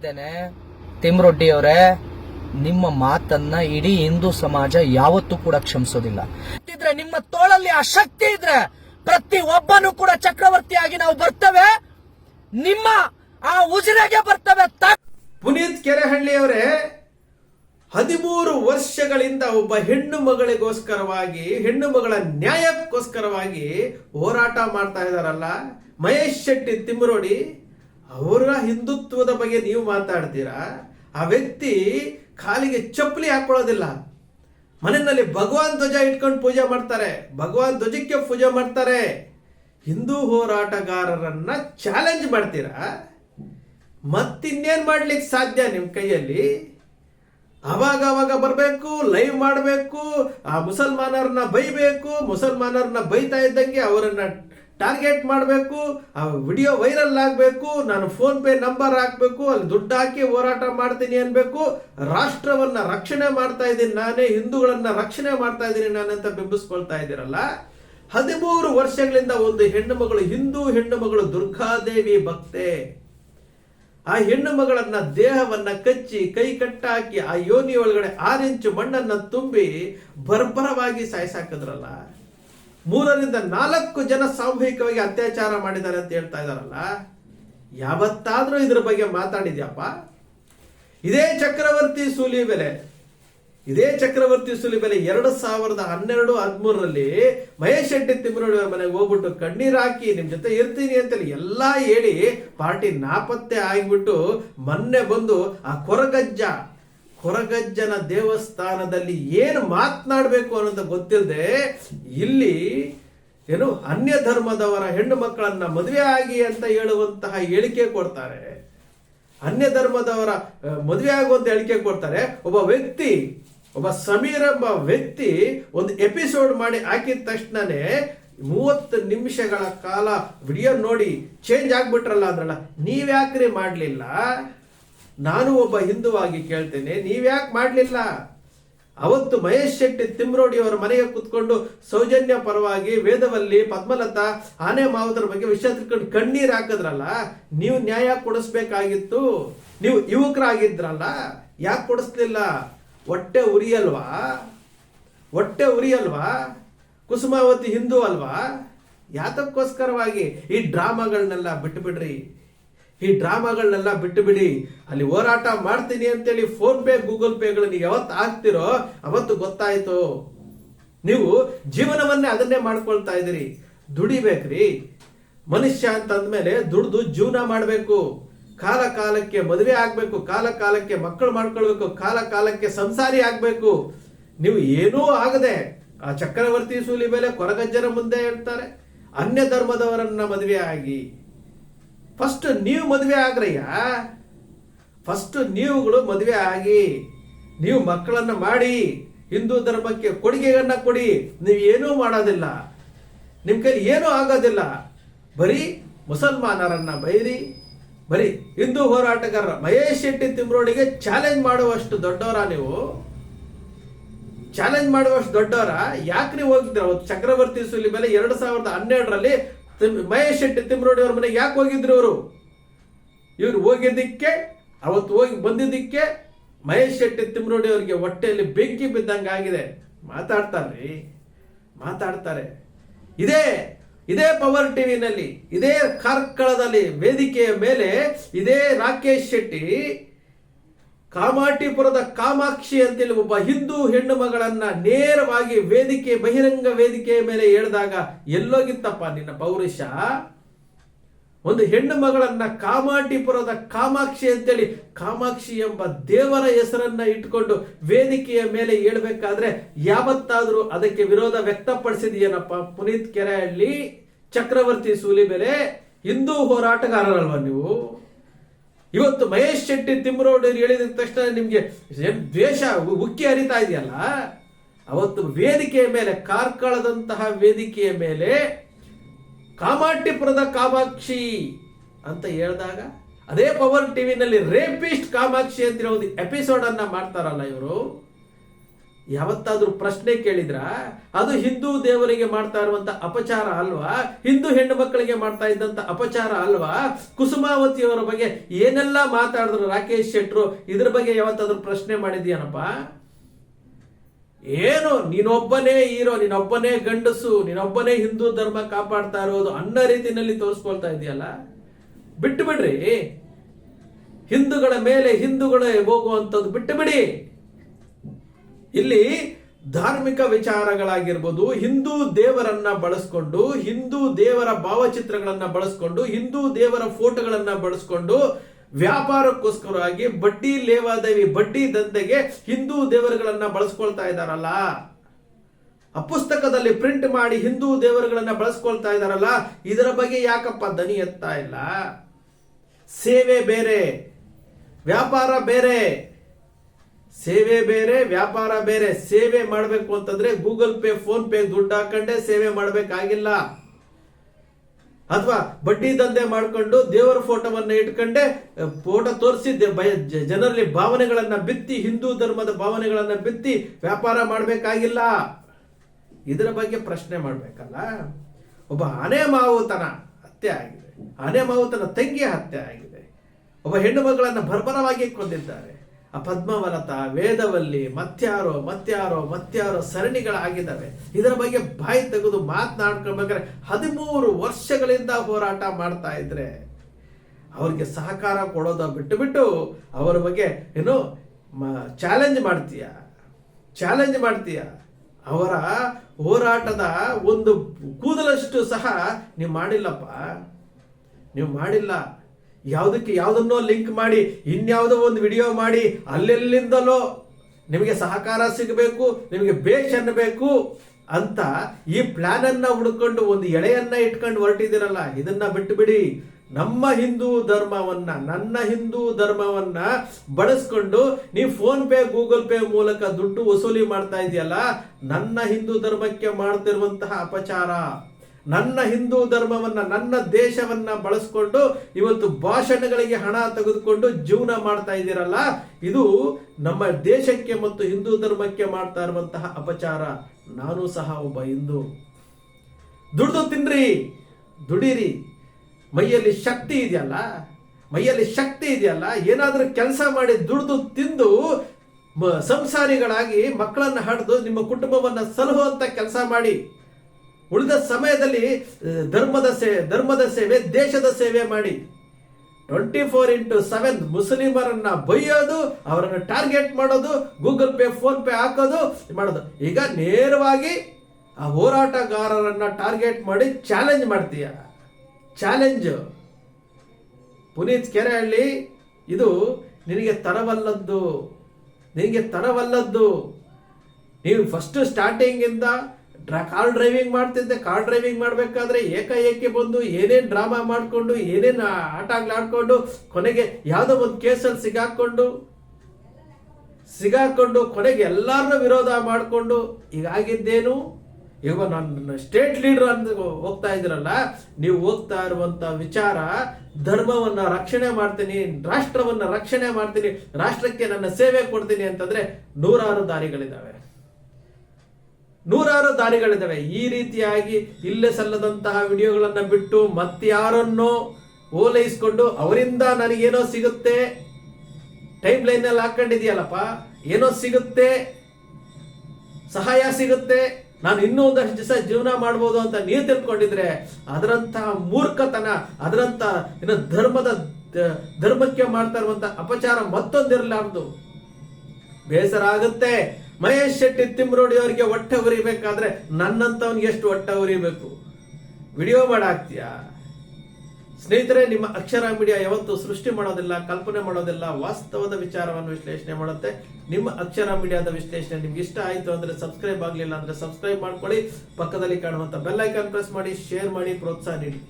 ಇದ್ದೇನೆ. ತಿಮ್ರೊಡ್ಡಿ ಅವರೇ, ನಿಮ್ಮ ಮಾತನ್ನ ಇಡೀ ಹಿಂದೂ ಸಮಾಜ ಯಾವತ್ತೂ ಕೂಡ ಕ್ಷಮಿಸೋದಿಲ್ಲ. ಇದ್ರೆ ನಿಮ್ಮ ತೋಳಲ್ಲಿ ಆ ಶಕ್ತಿ ಇದ್ರೆ ಪ್ರತಿ ಒಬ್ಬನು ಕೂಡ ಚಕ್ರವರ್ತಿಯಾಗಿ ನಾವು ಬರ್ತೇವೆ. ನಿಮ್ಮ ಆ ಉಜಿರೆಗೆ ಬರ್ತೇವೆ. ಪುನೀತ್ ಕೆರೆಹಳ್ಳಿಯವರೇ, ಹದಿಮೂರು ವರ್ಷಗಳಿಂದ ಒಬ್ಬ ಹೆಣ್ಣು ಮಗಳಿಗೋಸ್ಕರವಾಗಿ, ಹೆಣ್ಣು ಮಗಳ ನ್ಯಾಯಕ್ಕೋಸ್ಕರವಾಗಿ ಹೋರಾಟ ಮಾಡ್ತಾ ಇದಾರಲ್ಲ ಮಹೇಶ್ ಶೆಟ್ಟಿ ತಿಮ್ಮರೋಡಿ ಅವರ ಹಿಂದುತ್ವದ ಬಗ್ಗೆ ನೀವು ಮಾತಾಡ್ತೀರಾ? ಆ ವ್ಯಕ್ತಿ ಕಾಲಿಗೆ ಚಪ್ಪಲಿ ಹಾಕೊಳ್ಳೋದಿಲ್ಲ. ಮನೆಯಲ್ಲಿ ಭಗವಾನ್ ಧ್ವಜ ಇಟ್ಕೊಂಡು ಪೂಜೆ ಮಾಡ್ತಾರೆ. ಭಗವಾನ್ ಧ್ವಜಕ್ಕೆ ಪೂಜೆ ಮಾಡ್ತಾರೆ. ಹಿಂದೂ ಹೋರಾಟಗಾರರನ್ನ ಚಾಲೆಂಜ್ ಮಾಡ್ತೀರಾ? ಮತ್ತಿನ್ನೇನ್ ಮಾಡ್ಲಿಕ್ಕೆ ಸಾಧ್ಯ ನಿಮ್ ಕೈಯಲ್ಲಿ? ಅವಾಗ ಅವಾಗ ಬರಬೇಕು ಲೈವ್ ಮಾಡಬೇಕು, ಆ ಮುಸಲ್ಮಾನರನ್ನ ಬೈಬೇಕು, ಮುಸಲ್ಮಾನರನ್ನ ಬೈತಾ ಇದ್ದಂಗೆ ಅವರನ್ನ ಟಾರ್ಗೆಟ್ ಮಾಡಬೇಕು, ಆ ವಿಡಿಯೋ ವೈರಲ್ ಆಗಬೇಕು, ನಾನು ಫೋನ್ ಪೇ ನಂಬರ್ ಹಾಕಬೇಕು, ಅಲ್ಲಿ ದುಡ್ಡು ಹಾಕಿ ಹೋರಾಟ ಮಾಡ್ತೀನಿ ಅನ್ಬೇಕು, ರಾಷ್ಟ್ರವನ್ನ ರಕ್ಷಣೆ ಮಾಡ್ತಾ ಇದ್ದೀನಿ ನಾನೇ, ಹಿಂದೂಗಳನ್ನ ರಕ್ಷಣೆ ಮಾಡ್ತಾ ಇದ್ದೀನಿ ನಾನಂತ ಬಿಂಬಿಸ್ಕೊಳ್ತಾ ಇದ್ದೀರಲ್ಲ? ಹದಿಮೂರು ವರ್ಷಗಳಿಂದ ಒಂದು ಹೆಣ್ಣು ಮಗಳು, ಹಿಂದೂ ಹೆಣ್ಣು ಮಗಳು ದುರ್ಗಾದೇವಿ ಭಕ್ತೆ. ಆ ಹೆಣ್ಣು ಮಗಳನ್ನ ದೇಹವನ್ನ ಕಚ್ಚಿ, ಕೈ ಕಟ್ಟಾಕಿ, ಆ ಯೋನಿ ಒಳಗಡೆ ಆರಿಂಚು ಮಣ್ಣನ್ನ ತುಂಬಿ, ಬರ್ಬರವಾಗಿ ಸಾಯಿಸಾಕಿದ್ರಲ್ಲ? ಮೂರರಿಂದ ನಾಲ್ಕು ಜನ ಸಾಮೂಹಿಕವಾಗಿ ಅತ್ಯಾಚಾರ ಮಾಡಿದ್ದಾರೆ ಅಂತ ಹೇಳ್ತಾ ಇದಾರಲ್ಲ ಯಾವತ್ತಾದರೂ ಇದ್ರ ಬಗ್ಗೆ ಮಾತಾಡಿದ್ಯಪ್ಪ? ಇದೇ ಚಕ್ರವರ್ತಿ ಸೂಲಿ ಬೆಲೆ. ಇದೇ ಚಕ್ರವರ್ತಿ ಸುಲಿ ಬೆಲೆ ಎರಡು ಸಾವಿರದ ಹನ್ನೆರಡು, ಹದಿಮೂರರಲ್ಲಿ ಮಹೇಶ್ ಶೆಟ್ಟಿ ತಿಮ್ಮನೋಡಿ ಅವರ ಮನೆಗೆ ಹೋಗ್ಬಿಟ್ಟು ಕಣ್ಣೀರ್ ಹಾಕಿ ನಿಮ್ ಜೊತೆ ಇರ್ತೀನಿ ಅಂತೇಳಿ ಎಲ್ಲ ಹೇಳಿ ಪಾರ್ಟಿ ನಾಪತ್ತೆ ಆಗಿಬಿಟ್ಟು ಮೊನ್ನೆ ಬಂದು ಆ ಕೊರಗಜ್ಜ ಕೊರಗಜ್ಜನ ದೇವಸ್ಥಾನದಲ್ಲಿ ಏನು ಮಾತನಾಡಬೇಕು ಅನ್ನೋದು ಗೊತ್ತಿಲ್ಲದೆ ಇಲ್ಲಿ ಏನು ಅನ್ಯ ಧರ್ಮದವರ ಹೆಣ್ಣು ಮಕ್ಕಳನ್ನ ಮದುವೆ ಆಗಿ ಅಂತ ಹೇಳುವಂತಹ ಹೇಳಿಕೆ ಕೊಡ್ತಾರೆ. ಅನ್ಯ ಧರ್ಮದವರ ಮದುವೆ ಆಗುವಂತ ಹೇಳಿಕೆ ಕೊಡ್ತಾರೆ. ಒಬ್ಬ ವ್ಯಕ್ತಿ, ಒಬ್ಬ ಸಮೀರ್ ಎಂಬ ವ್ಯಕ್ತಿ ಒಂದು ಎಪಿಸೋಡ್ ಮಾಡಿ ಹಾಕಿದ ತಕ್ಷಣನೇ ಮೂವತ್ತು ನಿಮಿಷಗಳ ಕಾಲ ವಿಡಿಯೋ ನೋಡಿ, ಚೇಂಜ್ ಆಗ್ಬಿಟ್ರಲ್ಲ ಅದ್ರಲ್ಲ. ನೀವ್ಯಾಕ್ರಿ ಮಾಡ್ಲಿಲ್ಲ? ನಾನು ಒಬ್ಬ ಹಿಂದುವಾಗಿ ಕೇಳ್ತೇನೆ, ನೀವ್ಯಾಕೆ ಮಾಡಲಿಲ್ಲ? ಅವತ್ತು ಮಹೇಶ್ ಶೆಟ್ಟಿ ತಿಮ್ರೋಡಿ ಅವರ ಮನೆಗೆ ಕುತ್ಕೊಂಡು ಸೌಜನ್ಯ ಪರವಾಗಿ ವೇದವಲ್ಲಿ ಪದ್ಮಲತಾ, ಆನೆ ಮಾವುತರ ಬಗ್ಗೆ ವಿಷಯ ತಿಳ್ಕೊಂಡು ಕಣ್ಣೀರ್ ಹಾಕಿದ್ರಲ್ಲ, ನೀವು ನ್ಯಾಯ ಕೊಡಿಸ್ಬೇಕಾಗಿತ್ತು? ನೀವು ಯುವಕರಾಗಿದ್ರಲ್ಲ, ಯಾಕೆ ಕೊಡಿಸ್ಲಿಲ್ಲ? ಹೊಟ್ಟೆ ಉರಿಯಲ್ವಾ? ಹೊಟ್ಟೆ ಉರಿಯಲ್ವಾ? ಕುಸುಮಾವತಿ ಹಿಂದೂ ಅಲ್ವಾ? ಯಾತಕ್ಕೋಸ್ಕರವಾಗಿ ಈ ಡ್ರಾಮಾಗಳನ್ನೆಲ್ಲ ಬಿಟ್ಟು ಬಿಡ್ರಿ ಈ ಡ್ರಾಮಾಗಳನ್ನೆಲ್ಲ ಬಿಟ್ಟು ಬಿಡಿ. ಅಲ್ಲಿ ಹೋರಾಟ ಮಾಡ್ತೀನಿ ಅಂತೇಳಿ ಫೋನ್ ಪೇ, ಗೂಗಲ್ ಪೇಗಳನ್ನು ಯಾವತ್ತು ಆಗ್ತಿರೋ ಅವತ್ತು ಗೊತ್ತಾಯ್ತು. ನೀವು ಜೀವನವನ್ನೇ ಅದನ್ನೇ ಮಾಡ್ಕೊಳ್ತಾ ಇದ್ದೀರಿ. ದುಡಿಬೇಕ್ರಿ. ಮನುಷ್ಯ ಅಂತ ಅಂದ್ಮೇಲೆ ದುಡ್ದು ಜೀವನ ಮಾಡಬೇಕು. ಕಾಲ ಕಾಲಕ್ಕೆ ಮದುವೆ ಆಗಬೇಕು, ಕಾಲ ಕಾಲಕ್ಕೆ ಮಕ್ಕಳು ಮಾಡ್ಕೊಳ್ಬೇಕು, ಕಾಲ ಕಾಲಕ್ಕೆ ಸಂಸಾರಿ ಆಗಬೇಕು. ನೀವು ಏನೂ ಆಗದೆ ಆ ಚಕ್ರವರ್ತಿ ಸೂಲಿ ಮೇಲೆ ಕೊರಗಜ್ಜರ ಮುಂದೆ ಹೇಳ್ತಾರೆ ಅನ್ಯ ಧರ್ಮದವರನ್ನ ಮದುವೆ ಆಗಿ ಫಸ್ಟ್ ನೀವು ಮದುವೆ ಆಗ್ರಯ್ಯ? ಫಸ್ಟ್ ನೀವುಗಳು ಮದುವೆ ಆಗಿ ನೀವು ಮಕ್ಕಳನ್ನ ಮಾಡಿ, ಹಿಂದೂ ಧರ್ಮಕ್ಕೆ ಕೊಡುಗೆಯನ್ನು ಕೊಡಿ. ನೀವು ಏನೂ ಮಾಡೋದಿಲ್ಲ. ನಿಮ್ಮ ಕೈಲಿ ಏನೂ ಆಗೋದಿಲ್ಲ. ಬರೀ ಮುಸಲ್ಮಾನರನ್ನ ಬೈರಿ, ಬರೀ ಹಿಂದೂ ಹೋರಾಟಗಾರರ ಮಹೇಶ್ ಶೆಟ್ಟಿ ತಿಮ್ರೋಡಿಗೆ ಚಾಲೆಂಜ್ ಮಾಡುವಷ್ಟು ದೊಡ್ಡವರ ನೀವು? ಚಾಲೆಂಜ್ ಮಾಡುವಷ್ಟು ದೊಡ್ಡವರ? ಯಾಕ್ರಿ ಹೋಗಿದ್ರೆ ಚಕ್ರವರ್ತಿ ಸುಲಿ ಮೇಲೆ ಎರಡು ಸಾವಿರದ ಹನ್ನೆರಡರಲ್ಲಿ ಮಹೇಶ್ ಶೆಟ್ಟಿ ತಿಮ್ರೋಡಿ ಅವ್ರ ಮನೆಗೆ ಯಾಕೆ ಹೋಗಿದ್ರು ಅವರು ಇವ್ರು ಹೋಗಿದ್ದಕ್ಕೆ, ಅವತ್ತು ಹೋಗಿ ಬಂದಿದ್ದಕ್ಕೆ ಮಹೇಶ್ ಶೆಟ್ಟಿ ತಿಮ್ರೋಡಿ ಅವರಿಗೆ ಹೊಟ್ಟೆಯಲ್ಲಿ ಬೆಂಕಿ ಬಿದ್ದಂಗೆ ಆಗಿದೆ. ಮಾತಾಡ್ತಾರ್ರಿ, ಮಾತಾಡ್ತಾರೆ. ಇದೇ ಇದೇ ಪವರ್ ಟಿವಿನಲ್ಲಿ, ಇದೇ ಕಾರ್ಕಳದಲ್ಲಿ ವೇದಿಕೆಯ ಮೇಲೆ ಇದೇ ರಾಕೇಶ್ ಶೆಟ್ಟಿ ಕಾಮಾಟಿಪುರದ ಕಾಮಾಕ್ಷಿ ಅಂತೇಳಿ ಒಬ್ಬ ಹಿಂದೂ ಹೆಣ್ಣು ಮಗಳನ್ನ ನೇರವಾಗಿ ವೇದಿಕೆ, ಬಹಿರಂಗ ವೇದಿಕೆಯ ಮೇಲೆ ಹೇಳಿದಾಗ ಎಲ್ಲೋಗಿತ್ತಪ್ಪ ನಿನ್ನ ಪೌರುಷ? ಒಂದು ಹೆಣ್ಣು ಮಗಳನ್ನ ಕಾಮಾಟಿಪುರದ ಕಾಮಾಕ್ಷಿ ಅಂತೇಳಿ ಕಾಮಾಕ್ಷಿ ಎಂಬ ದೇವರ ಹೆಸರನ್ನ ಇಟ್ಕೊಂಡು ವೇದಿಕೆಯ ಮೇಲೆ ಹೇಳ್ಬೇಕಾದ್ರೆ ಯಾವತ್ತಾದ್ರೂ ಅದಕ್ಕೆ ವಿರೋಧ ವ್ಯಕ್ತಪಡಿಸಿದೆಯೇನಪ್ಪ? ಪುನೀತ್ ಕೆರೆಹಳ್ಳಿ, ಚಕ್ರವರ್ತಿ ಸೂಲಿಬೆಲೆ, ಹಿಂದೂ ಹೋರಾಟಗಾರರಲ್ವ ನೀವು? ಇವತ್ತು ಮಹೇಶ್ ಶೆಟ್ಟಿ ತಿಮ್ಮರೋಡರು ಹೇಳಿದ ತಕ್ಷಣ ನಿಮಗೆ ದ್ವೇಷ ಉಕ್ಕಿ ಹರಿತಾ ಇದೆಯಲ್ಲ? ಅವತ್ತು ವೇದಿಕೆಯ ಮೇಲೆ, ಕಾರ್ಕಳದಂತಹ ವೇದಿಕೆಯ ಮೇಲೆ ಕಾಮಾಟಿಪುರದ ಕಾಮಾಕ್ಷಿ ಅಂತ ಹೇಳಿದಾಗ, ಅದೇ ಪವರ್ ಟಿವಿನಲ್ಲಿ ರೇಪಿಸ್ಟ್ ಕಾಮಾಕ್ಷಿ ಅಂತ ಒಂದು ಎಪಿಸೋಡ್ ಅನ್ನ ಮಾಡ್ತಾರಲ್ಲ ಇವರು. ಯಾವತ್ತಾದ್ರೂ ಪ್ರಶ್ನೆ ಕೇಳಿದ್ರ? ಅದು ಹಿಂದೂ ದೇವರಿಗೆ ಮಾಡ್ತಾ ಇರುವಂತ ಅಪಚಾರ ಅಲ್ವಾ? ಹಿಂದೂ ಹೆಣ್ಣು ಮಕ್ಕಳಿಗೆ ಮಾಡ್ತಾ ಇದ್ದಂತ ಅಪಚಾರ ಅಲ್ವಾ? ಕುಸುಮಾವತಿಯವರ ಬಗ್ಗೆ ಏನೆಲ್ಲ ಮಾತಾಡಿದ್ರು ರಾಕೇಶ್ ಶೆಟ್ರು? ಇದ್ರ ಬಗ್ಗೆ ಯಾವತ್ತಾದ್ರೂ ಪ್ರಶ್ನೆ ಮಾಡಿದ್ಯಾನಪ್ಪ? ಏನು? ನೀನೊಬ್ಬನೇ ಹೀರೋ, ನೀನೊಬ್ಬನೇ ಗಂಡಸು, ನೀನೊಬ್ಬನೇ ಹಿಂದೂ ಧರ್ಮ ಕಾಪಾಡ್ತಾ ಇರೋದು ಅನ್ನೋ ರೀತಿನಲ್ಲಿ ತೋರಿಸ್ಕೊಳ್ತಾ ಇದೆಯಲ್ಲ? ಬಿಟ್ಟು ಬಿಡ್ರಿ ಹಿಂದೂಗಳ ಮೇಲೆ ಹಿಂದೂಗಳೇ ಹೋಗುವಂಥದ್ದು ಬಿಟ್ಟು ಬಿಡಿ ಇಲ್ಲಿ ಧಾರ್ಮಿಕ ವಿಚಾರಗಳಾಗಿರ್ಬೋದು, ಹಿಂದೂ ದೇವರನ್ನ ಬಳಸ್ಕೊಂಡು, ಹಿಂದೂ ದೇವರ ಭಾವಚಿತ್ರಗಳನ್ನ ಬಳಸ್ಕೊಂಡು, ಹಿಂದೂ ದೇವರ ಫೋಟೋಗಳನ್ನ ಬಳಸ್ಕೊಂಡು ವ್ಯಾಪಾರಕ್ಕೋಸ್ಕರವಾಗಿ ಬಡ್ಡಿ ಲೇವಾದೇವಿ, ಬಡ್ಡಿ ದಂಧೆಗೆ ಹಿಂದೂ ದೇವರುಗಳನ್ನ ಬಳಸ್ಕೊಳ್ತಾ ಇದ್ದಾರಲ್ಲ? ಆ ಪುಸ್ತಕದಲ್ಲಿ ಪ್ರಿಂಟ್ ಮಾಡಿ ಹಿಂದೂ ದೇವರುಗಳನ್ನ ಬಳಸ್ಕೊಳ್ತಾ ಇದ್ದಾರಲ್ಲ? ಇದರ ಬಗ್ಗೆ ಯಾಕಪ್ಪ ದನಿ ಎತ್ತಾ ಇಲ್ಲ? ಸೇವೆ ಬೇರೆ, ವ್ಯಾಪಾರ ಬೇರೆ. ಸೇವೆ ಬೇರೆ, ವ್ಯಾಪಾರ ಬೇರೆ, ಸೇವೆ ಮಾಡಬೇಕು ಅಂತಂದ್ರೆ ಗೂಗಲ್ ಪೇ, ಫೋನ್ ಪೇ ದುಡ್ಡು ಹಾಕೊಂಡೆ ಸೇವೆ ಮಾಡಬೇಕಾಗಿಲ್ಲ. ಅಥವಾ ಬಡ್ಡಿ ದಂಧೆ ಮಾಡ್ಕೊಂಡು ದೇವರ ಫೋಟೋವನ್ನು ಇಟ್ಕೊಂಡೆ ಫೋಟೋ ತೋರಿಸಿ ಜನರಲ್ಲಿ ಭಾವನೆಗಳನ್ನ ಬಿತ್ತಿ, ಹಿಂದೂ ಧರ್ಮದ ಭಾವನೆಗಳನ್ನ ಬಿತ್ತಿ ವ್ಯಾಪಾರ ಮಾಡಬೇಕಾಗಿಲ್ಲ. ಇದರ ಬಗ್ಗೆ ಪ್ರಶ್ನೆ ಮಾಡಬೇಕಲ್ಲ. ಒಬ್ಬ ಆನೆ ಮಾವುತನ ಹತ್ಯೆ ಆಗಿದೆ. ಆನೆ ಮಾವುತನ ತಂಗಿ ಹತ್ಯೆ ಆಗಿದೆ. ಒಬ್ಬ ಹೆಣ್ಣು ಮಗಳನ್ನ ಬರ್ಬರವಾಗಿ ಕೊಂದಿದ್ದಾರೆ. ಪದ್ಮವಲತ ವೇದವಲ್ಲಿ ಮತ್ಯಾರೋ ಮತ್ಯಾರೋ ಮತ್ಯಾರೋ ಸರಣಿಗಳಾಗಿದ್ದಾವೆ. ಇದರ ಬಗ್ಗೆ ಬಾಯಿ ತೆಗೆದು ಮಾತನಾಡ್ಕೊಳ್ಬೇಕಾದ್ರೆ ಹದಿಮೂರು ವರ್ಷಗಳಿಂದ ಹೋರಾಟ ಮಾಡ್ತಾ ಇದ್ರೆ ಅವ್ರಿಗೆ ಸಹಕಾರ ಕೊಡೋದ ಬಿಟ್ಟು ಬಿಟ್ಟು ಅವರ ಬಗ್ಗೆ ಏನು ಚಾಲೆಂಜ್ ಮಾಡ್ತೀಯ? ಚಾಲೆಂಜ್ ಮಾಡ್ತೀಯ? ಅವರ ಹೋರಾಟದ ಒಂದು ಕೂದಲಷ್ಟು ಸಹ ನೀವು ಮಾಡಿಲ್ಲಪ್ಪ. ನೀವು ಮಾಡಿಲ್ಲ. ಯಾವುದಕ್ಕೆ ಯಾವುದನ್ನೋ ಲಿಂಕ್ ಮಾಡಿ, ಇನ್ಯಾವುದೋ ಒಂದು ವಿಡಿಯೋ ಮಾಡಿ, ಅಲ್ಲೆಲ್ಲಿಂದಲೋ ನಿಮಗೆ ಸಹಕಾರ ಸಿಗಬೇಕು, ನಿಮಗೆ ಬೇಷ್ ಅನ್ನಬೇಕು ಅಂತ ಈ ಪ್ಲಾನ್ ಅನ್ನ ಹುಡ್ಕೊಂಡು ಒಂದು ಎಳೆಯನ್ನ ಇಟ್ಕೊಂಡು ಹೊರಟಿದ್ದೀರಲ್ಲ, ಇದನ್ನ ಬಿಟ್ಟು ಬಿಡಿ ನಮ್ಮ ಹಿಂದೂ ಧರ್ಮವನ್ನ, ನನ್ನ ಹಿಂದೂ ಧರ್ಮವನ್ನ ಬಳಸ್ಕೊಂಡು ನೀವು ಫೋನ್ ಪೇ ಗೂಗಲ್ ಪೇ ಮೂಲಕ ದುಡ್ಡು ವಸೂಲಿ ಮಾಡ್ತಾ ಇದೆಯಲ್ಲ, ನನ್ನ ಹಿಂದೂ ಧರ್ಮಕ್ಕೆ ಮಾಡ್ತಿರುವಂತಹ ಅಪಚಾರ. ನನ್ನ ಹಿಂದೂ ಧರ್ಮವನ್ನ, ನನ್ನ ದೇಶವನ್ನ ಬಳಸ್ಕೊಂಡು ಇವತ್ತು ಭಾಷಣಗಳಿಗೆ ಹಣ ತೆಗೆದುಕೊಂಡು ಜೀವನ ಮಾಡ್ತಾ ಇದ್ದೀರಲ್ಲ, ಇದು ನಮ್ಮ ದೇಶಕ್ಕೆ ಮತ್ತು ಹಿಂದೂ ಧರ್ಮಕ್ಕೆ ಮಾಡ್ತಾ ಇರುವಂತಹ ಅಪಚಾರ. ನಾನು ಸಹ ಒಬ್ಬ ಹಿಂದೂ. ದುಡ್ದು ತಿನ್ರಿ, ದುಡೀರಿ. ಮೈಯಲ್ಲಿ ಶಕ್ತಿ ಇದೆಯಲ್ಲ, ಮೈಯಲ್ಲಿ ಶಕ್ತಿ ಇದೆಯಲ್ಲ, ಏನಾದರೂ ಕೆಲಸ ಮಾಡಿ ದುಡ್ದು ತಿಂದು ಸಂಸಾರಿಗಳಾಗಿ ಮಕ್ಕಳನ್ನ ಹಡ್ದು ನಿಮ್ಮ ಕುಟುಂಬವನ್ನ ಸಲಹುವಂತ ಕೆಲಸ ಮಾಡಿ. ಉಳಿದ ಸಮಯದಲ್ಲಿ ಧರ್ಮದ ಸೇ, ಧರ್ಮದ ಸೇವೆ, ದೇಶದ ಸೇವೆ ಮಾಡಿ. ಟ್ವೆಂಟಿ ಫೋರ್ ಇಂಟು ಸೆವೆನ್ ಮುಸ್ಲಿಮರನ್ನ ಬೈಯೋದು, ಅವರನ್ನು ಟಾರ್ಗೆಟ್ ಮಾಡೋದು, ಗೂಗಲ್ ಪೇ, ಫೋನ್ ಪೇ ಹಾಕೋದು ಮಾಡೋದು. ಈಗ ನೇರವಾಗಿ ಆ ಹೋರಾಟಗಾರರನ್ನ ಟಾರ್ಗೆಟ್ ಮಾಡಿ ಚಾಲೆಂಜ್ ಮಾಡ್ತೀಯ? ಚಾಲೆಂಜ್. ಪುನೀತ್ ಕೆರೆಹಳ್ಳಿ, ಇದು ನಿನಗೆ ತರವಲ್ಲದ್ದು ನಿನಗೆ ತರವಲ್ಲದ್ದು. ನೀವು ಫಸ್ಟ್ ಸ್ಟಾರ್ಟಿಂಗ್ ಇಂದ ಡ್ರಾ ಕಾರ್ ಡ್ರೈವಿಂಗ್ ಮಾಡ್ತಿದ್ದೆ, ಕಾರ್ ಡ್ರೈವಿಂಗ್ ಮಾಡಬೇಕಾದ್ರೆ ಏಕಾಏಕಿ ಬಂದು ಏನೇನು ಡ್ರಾಮಾ ಮಾಡಿಕೊಂಡು, ಏನೇನು ಆಟಗಳಾಡ್ಕೊಂಡು ಕೊನೆಗೆ ಯಾವುದೋ ಒಂದು ಕೇಸಲ್ಲಿ ಸಿಗಾಕೊಂಡು ಸಿಗಾಕೊಂಡು ಕೊನೆಗೆ ಎಲ್ಲರನ್ನೂ ವಿರೋಧ ಮಾಡಿಕೊಂಡು, ಈಗಾಗಿದ್ದೇನು, ಇವಾಗ ನನ್ನ ಸ್ಟೇಟ್ ಲೀಡರ್ ಅಂತ ಹೋಗ್ತಾ ಇದ್ದೀರಲ್ಲ, ನೀವು ಹೋಗ್ತಾ ಇರುವಂತ ವಿಚಾರ, ಧರ್ಮವನ್ನ ರಕ್ಷಣೆ ಮಾಡ್ತೀನಿ, ರಾಷ್ಟ್ರವನ್ನ ರಕ್ಷಣೆ ಮಾಡ್ತೀನಿ, ರಾಷ್ಟ್ರಕ್ಕೆ ನನ್ನ ಸೇವೆ ಕೊಡ್ತೀನಿ ಅಂತಂದ್ರೆ ನೂರಾರು ದಾರಿಗಳಿದಾವೆ ನೂರಾರು ದಾರಿಗಳಿದ್ದಾವೆ. ಈ ರೀತಿಯಾಗಿ ಇಲ್ಲೇ ಸಲ್ಲದಂತಹ ವಿಡಿಯೋಗಳನ್ನು ಬಿಟ್ಟು ಮತ್ತಾರನ್ನೋ ಓಲೈಸ್ಕೊಂಡು ಅವರಿಂದ ನನಗೇನೋ ಸಿಗುತ್ತೆ? ಟೈಮ್ ಲೈನ್ ಅಲ್ಲಿ ಹಾಕೊಂಡಿದ್ಯಲ್ಲಪ್ಪ ಏನೋ ಸಿಗುತ್ತೆ? ಸಹಾಯ ಸಿಗುತ್ತೆ? ನಾನು ಇನ್ನೂ ಒಂದಷ್ಟು ದಿವಸ ಜೀವನ ಮಾಡ್ಬೋದು ಅಂತ ನೀವು ತಿಳ್ಕೊಂಡಿದ್ರೆ ಅದರಂತಹ ಮೂರ್ಖತನ ಅದರಂತ ಏನು ಧರ್ಮದ ಧರ್ಮಕ್ಕೆ ಮಾಡ್ತಾ ಇರುವಂತ ಅಪಚಾರ ಮತ್ತೊಂದಿರಲಾರ್ದು. ಬೇಸರ ಆಗುತ್ತೆ. ಮಹೇಶ್ ಶೆಟ್ಟಿ ತಿಮ್ರೋಡಿ ಅವರಿಗೆ ಹೊಟ್ಟೆ ಉರಿಬೇಕಾದ್ರೆ ನನ್ನಂತವನಿಗೆ ಎಷ್ಟು ಹೊಟ್ಟೆ ಉರಿಬೇಕು? ವಿಡಿಯೋ ಮಾಡಾಕ್ತೀಯಾ? ಸ್ನೇಹಿತರೆ, ನಿಮ್ಮ ಅಕ್ಷರ ಮೀಡಿಯಾ ಯಾವತ್ತು ಸೃಷ್ಟಿ ಮಾಡೋದಿಲ್ಲ, ಕಲ್ಪನೆ ಮಾಡೋದಿಲ್ಲ, ವಾಸ್ತವದ ವಿಚಾರವನ್ನು ವಿಶ್ಲೇಷಣೆ ಮಾಡುತ್ತೆ. ನಿಮ್ಮ ಅಕ್ಷರ ಮೀಡಿಯಾದ ವಿಶ್ಲೇಷಣೆ ನಿಮ್ಗೆ ಇಷ್ಟ ಆಯ್ತು ಅಂದ್ರೆ ಸಬ್ಸ್ಕ್ರೈಬ್ ಆಗಲಿಲ್ಲ ಅಂದ್ರೆ ಸಬ್ಸ್ಕ್ರೈಬ್ ಮಾಡ್ಕೊಳ್ಳಿ. ಪಕ್ಕದಲ್ಲಿ ಕಾಣುವಂತ ಬೆಲ್ ಐಕಾನ್ ಪ್ರೆಸ್ ಮಾಡಿ, ಶೇರ್ ಮಾಡಿ, ಪ್ರೋತ್ಸಾಹ ನೀಡಿ.